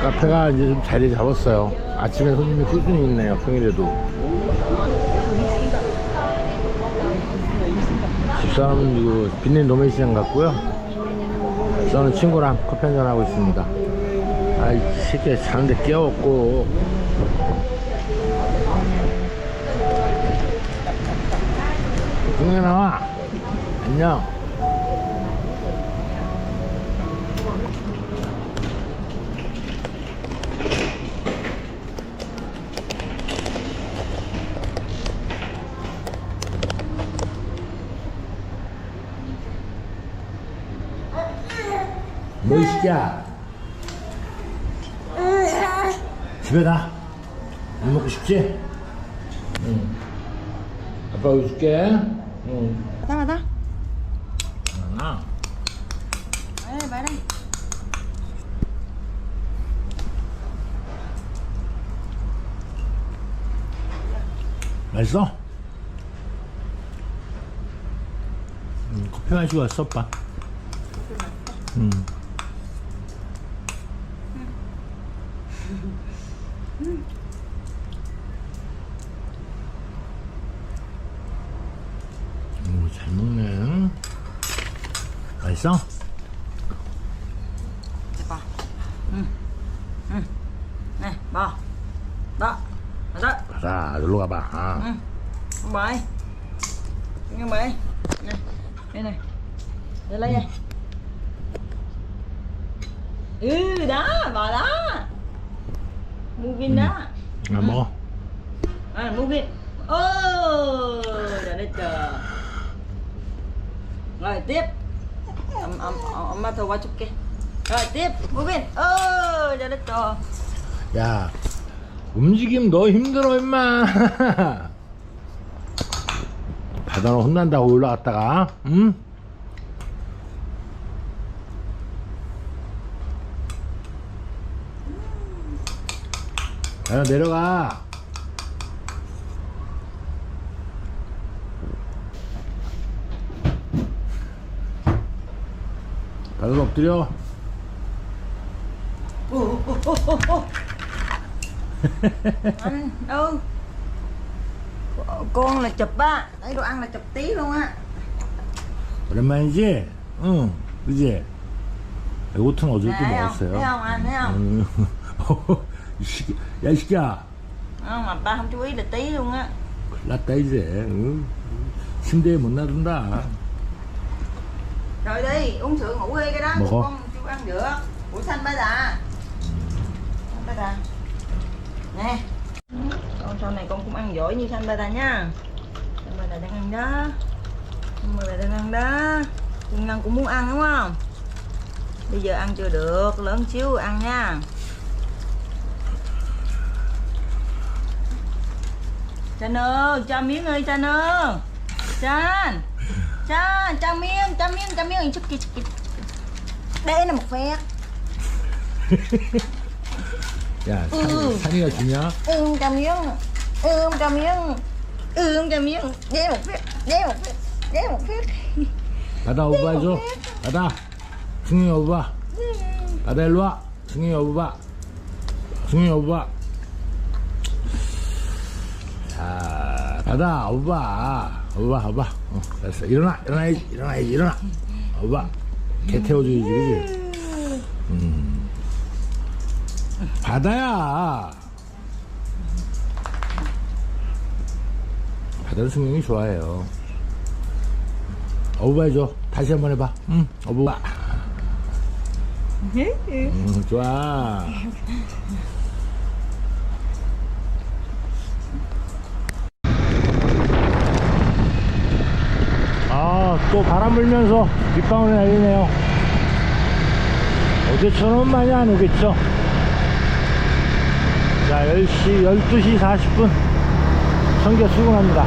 카페가 이제 좀 자리 잡았어요. 아침에 손님이 꾸준히 있네요. 평일에도. 집사람은 이거 빈린 도매시장 갔고요. 저는 친구랑 커피 한잔 하고 있습니다. 아이 새끼 자는데 깨웠고. 중에 나와. 안녕. 뭐이 새끼야? 집에 가. 밥 먹고 싶지? 응. 아빠 여기 줄게. 응. Bắt 하나. Ê, bà đây 맛있어? 음, 커피 마시고 왔어, 오빠. 음. 오, 잘 먹네. 맛있어? Để bà Ừ Ừ Này, bà Đó Đó đó 자, 놀러 가봐. 아. Để lấy đây Ừ, đó, bà đó Mua viên đó 아, 먹어. Trời đất trời Rồi, thua qua chút kia Rồi, tiếp, trời đất trời 야, 움직임 너 힘들어, 임마. 바다로 혼난다고 올라갔다가, 응? 야, 내려가. 바다로 엎드려. Anh đâu con là chụp á thấy đồ ăn là chụp tí luôn á 오랜만이지? 응, 그지? 요거트는 어저께 thấy không 먹었어요. thấy không anh thấy không 응. 이 새끼, 야, 이 새끼야. không mà ba không chú ý là tí luôn á 큰일 났다, 이제. 응? 침대에 못 놔둔다. Rồi đi uống sữa ngủ đi cái đó Một con. chú ăn được. Ủa xanh ba đà. Xanh ba đà. Nè. Con sau này con cũng ăn giỏi như xanh ba đà nha. Xanh ba đà đang ăn đó. Xanh ba đà đang ăn đó. Con ngân cũng muốn ăn đúng không? Bây giờ ăn chưa được lớn xíu ăn nha. Chan ơi, cho miếng ơi Chan ơi. Chan Chan, cho miếng, cho miếng, cho miếng chút kia, chút kia Đây là một phép 야, 응. 산, 산이가 주냐? Ừ, cho miếng Ừ, cho miếng Ừ, cho miếng Đây một phép, đây một phép, đây một phép 바다 오바 해줘. 바다. 승희 오바. 바다 일로 와. 승희 오바. 승희 오바. 자, 바다 오바. 오바, 오바. 어, 됐어. 일어나, 일어나야지, 일어나야지, 일어나. 오바. 개 태워줘야지, 그지? 음. 바다야. 바다를 승용이 좋아해요. 어부바 해줘. 다시 한번 해봐. 응, 어부바. 응, 좋아. 아, 또 바람 불면서 빗방울이 날리네요. 어제처럼 많이 안 오겠죠? 자, 10시, 12시 40분. 성교 수근합니다.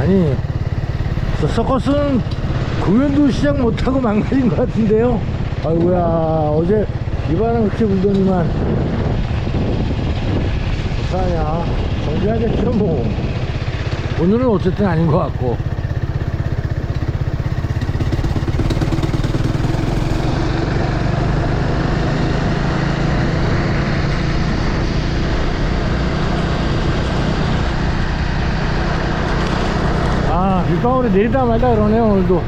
아니, 저 서커스는 공연도 시작 못하고 망가진 것 같은데요. 아이고야, 어제 비바람 그렇게 불더니만. 어떡하냐. 정지하겠죠, 뭐. 오늘은 어쨌든 아닌 것 같고. 아, 빗방울이 내리다 말다 그러네요, 오늘도.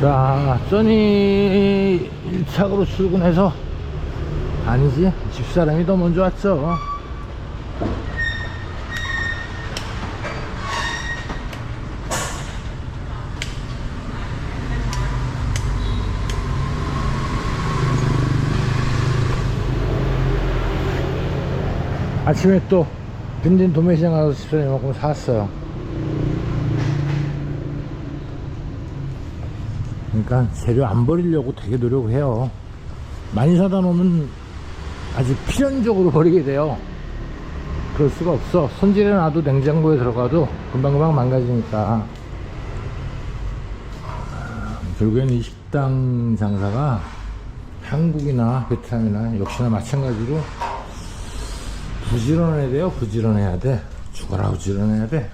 자, 써니 1차로 출근해서, 아니지, 집사람이 더 먼저 왔죠. 아침에 또 빈딘 도매시장 가서 집사람 이 만큼 사왔어요. 그러니까 재료 안 버리려고 되게 노력을 해요. 많이 사다 놓으면 아주 필연적으로 버리게 돼요. 그럴 수가 없어. 손질해 놔도 냉장고에 들어가도 금방금방 망가지니까. 결국에는 이 식당 장사가 한국이나 베트남이나 역시나 마찬가지로 부지런해야 돼요. 부지런해야 돼. 죽어라 부지런해야 돼.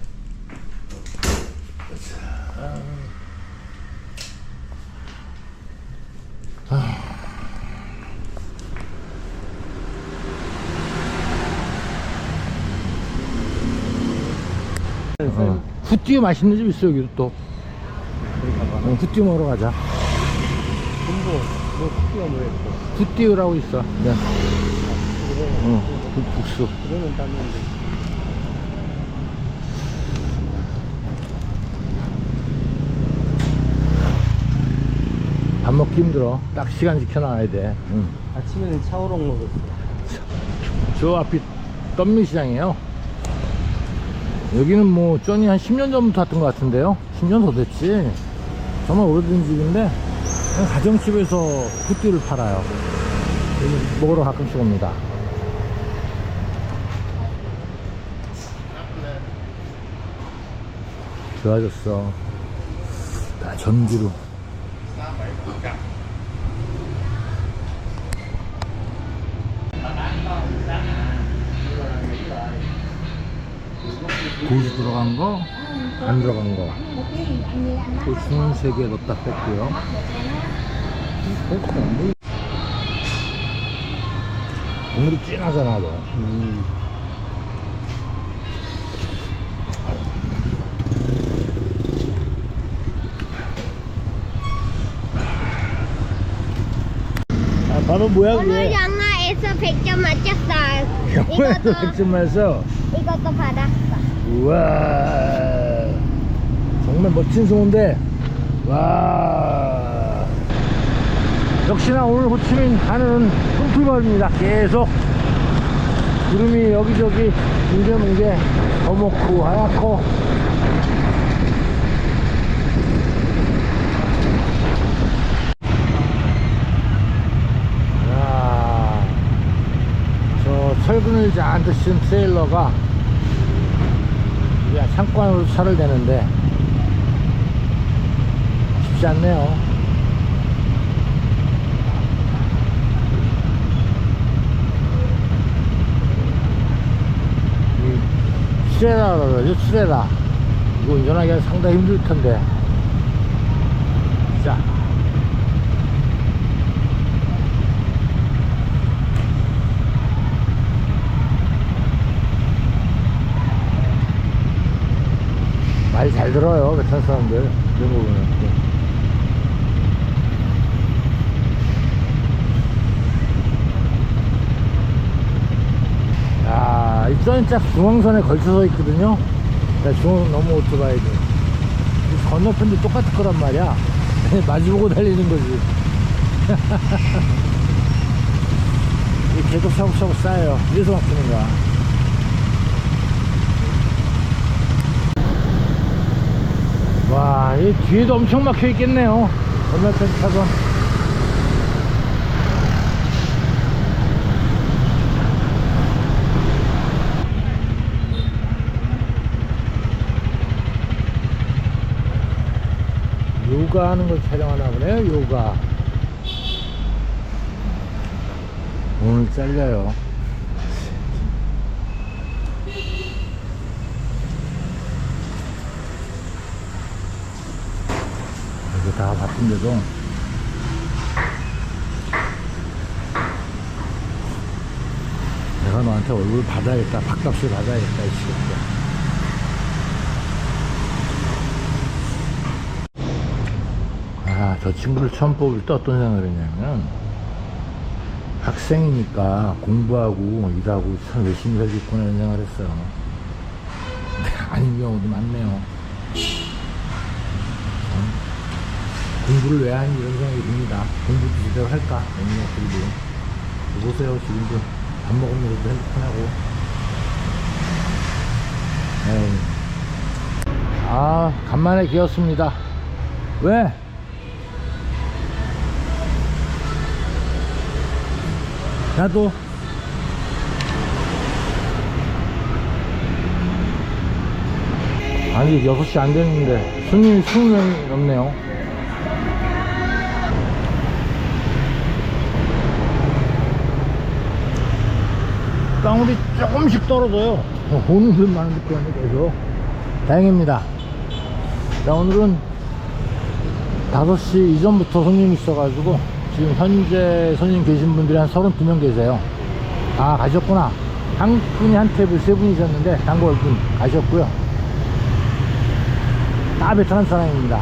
어. 후띠 맛있는 집 있어 여기도 또. 어, 후띠 먹으러 가자. 군보 뭐 특기가 뭐였어? 후띠라고 있어. 네. 어, 국- 국수. 그러면 땄는데 밥 먹기 힘들어. 딱 시간 지켜놔야 돼. 응. 아침에는 차오롱 먹었어. 저 앞이 덤미시장이에요. 여기는 뭐 쩐이 한 10년 전부터 왔던 것 같은데요. 10년 더 됐지. 정말 오래된 집인데 가정집에서 후띠를 팔아요. 먹으러 가끔씩 옵니다. 좋아졌어. 다 전기로. 고수 들어간 거, 안 들어간 거. 고수는 3개 넣다 뺐고요. 국물이 진하잖아, 너. 음. 아, 밥은 뭐야, 오늘 그게? 영화에서 100점 맞췄어요. 영화에서 백점에서 이것도 받았어. 우와. 정말 멋진 송인데, 와. 역시나 오늘 호치민 하늘은 뿜풀거립니다. 계속. 구름이 여기저기 뭉게뭉게 거먹고 하얗고 철근을 잔뜩 씌운 트레일러가 창고 안으로 차를 대는데 쉽지 않네요. 이 트레라 그러죠, 트레라. 이거 운전하기가 상당히 힘들 텐데. 자. 말 잘 들어요, 베트남 사람들. 이런 거 보면. 야, 이 쩐짝 중앙선에 걸쳐서 있거든요. 나 중앙 넘어 오토바이들. 이 건너편도 똑같을 거란 말이야. 마주보고 달리는 거지. 이 계속 차고차고 쌓여요. 이래서 막히는 거야. 와, 이 뒤에도 엄청 막혀 있겠네요. 건너편 차선. 요가 하는 걸 촬영하나 보네요, 요가. 오늘 잘려요. 다 바쁜데도 내가 너한테 얼굴 받아야겠다. 밥값을 받아야겠다. 이 시간에. 아, 저 친구를 처음 뽑을 때 어떤 생각을 했냐면, 학생이니까 공부하고 일하고 참 열심히 살겠구나 이런 생각을 했어요. 아닌 경우도 많네요. 공부를 왜 하니 이런 생각이 듭니다. 공부도 제대로 할까? 생각 들고. 보세요, 지금도 밥 먹으면서도 핸드폰하고. 에이. 아, 간만에 기었습니다. 왜? 나도 아직 6시 안 됐는데 손님이 20명이 넘네요 방울이 조금씩 떨어져요. 어, 오는 분 많은 느낌이 계속 다행입니다. 자 오늘은 5시 이전부터 손님이 있어가지고 지금 현재 손님 계신 분들이 한 32명 계세요. 아 가셨구나. 한 분이 한 테이블 세 분이셨는데 단골 분 가셨고요. 다 베트남 사람입니다.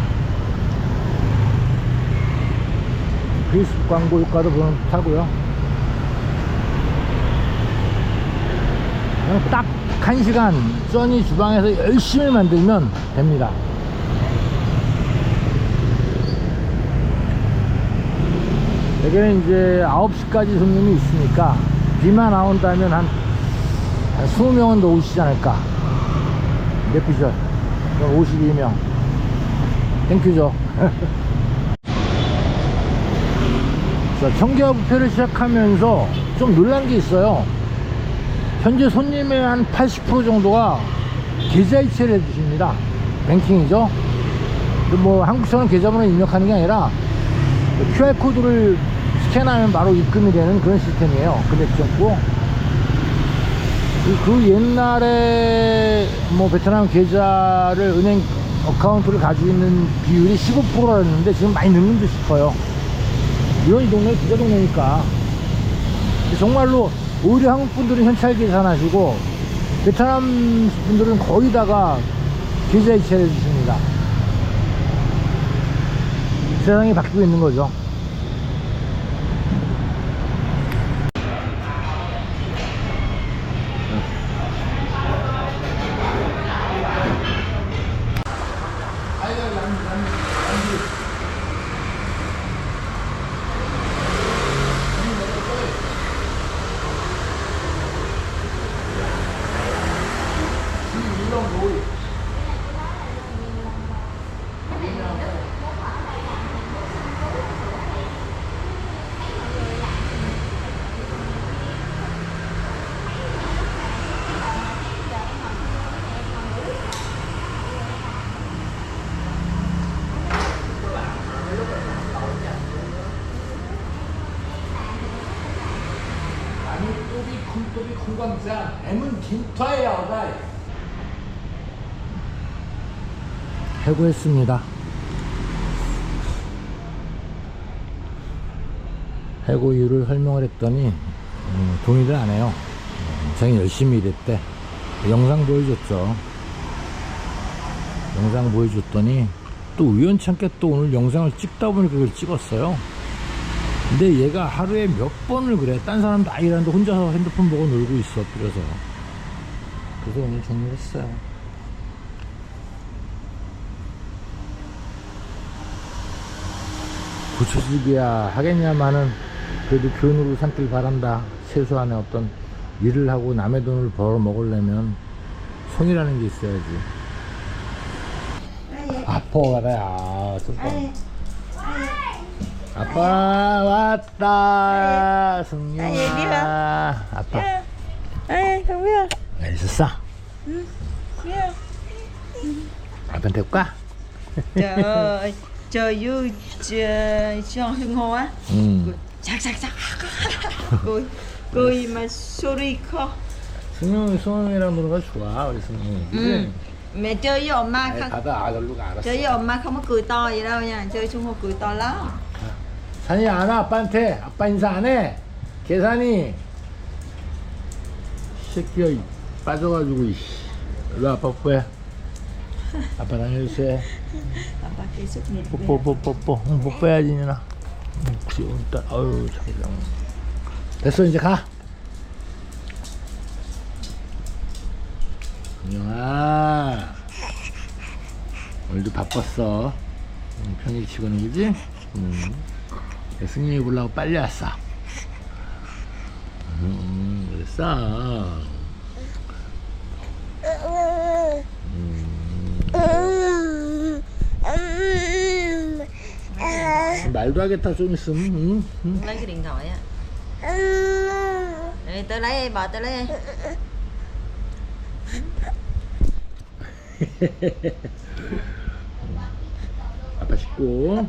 페이스북 광고 효과도 보는 듯하고요 그냥 딱한 시간 써니 주방에서 열심히 만들면 됩니다. 여기는 이제 9시까지 손님이 있으니까 비만 안 온다면 한, 한 20명은 더 오시지 않을까. 몇 피셜? 52명. 땡큐죠. 자, 청계화 부페를 시작하면서 좀 놀란 게 있어요 현재 손님의 한 80% 정도가 계좌이체를 해주십니다 뱅킹이죠 뭐 한국처럼 계좌번호 입력하는 게 아니라 QR코드를 스캔하면 바로 입금이 되는 그런 시스템이에요. 금액 적고. 그- 그 옛날에 뭐 베트남 계좌를 은행 어카운트를 가지고 있는 비율이 15%였는데 지금 많이 늦는 듯 싶어요. 이런 이 동네 부자 동네니까. 정말로 오히려 한국 분들은 현찰 계산하시고 베트남 분들은 거의 다가 계좌 이체를 해주십니다. 세상이 바뀌고 있는 거죠. 아니 또비 콩감자 M은 김타예요 다 해고했습니다. 해고 이유를 설명을 했더니 음, 동의를 안 해요. 음, 자기 열심히 일했대. 영상 보여줬죠. 영상 보여줬더니 또 우연찮게 또 오늘 영상을 찍다 보니 그걸 찍었어요 근데 얘가 하루에 몇 번을 그래. 딴 사람 다 일하는데 혼자서 핸드폰 보고 놀고 있어. 그래서. 그래서 오늘 정리를 했어요. 고쳐주기야 하겠냐마는 그래도 교훈으로 삼길 바란다. 최소한의 어떤 일을 하고 남의 돈을 벌어 먹으려면 손이라는 게 있어야지. 아파, 가다야. 아 빠 왔다 아이, 승용아 얘들아. 아빠 không biết 잘 있었어? biết 아빠한테 올까? Hô á 음. 삭삭삭 cười cười mà sorry khó 승용이 노는 거 좋아 우리 승용이 ừ. mẹ chơi với 엄마 아이, không chơi với 엄마 không có cười to vậy đâu nha chơi xung hô cười to lắm 산이 안 와 아빠한테. 아빠 인사 안 해? 계산이. 새끼가 이- 빠져가지고 이씨. 일로 아빠 뽀해. 아빠 다녀주세요. kia xuất nhịp 뽀뽀 뽀뽀 응, 뽀뽀해야지 누나. 응, 귀여운 딸 아유 자기랑 됐어 이제 가. 은영아. 오늘도 바빴어. 응, 평일 치고는 그지? 응. 승민이 보려고 빨리 왔어 응, 그랬어 말도 하겠다 좀 있으면 응? 응? lấy cái điện thoại á Đây, tới lấy bà tới lấy 아빠 씻고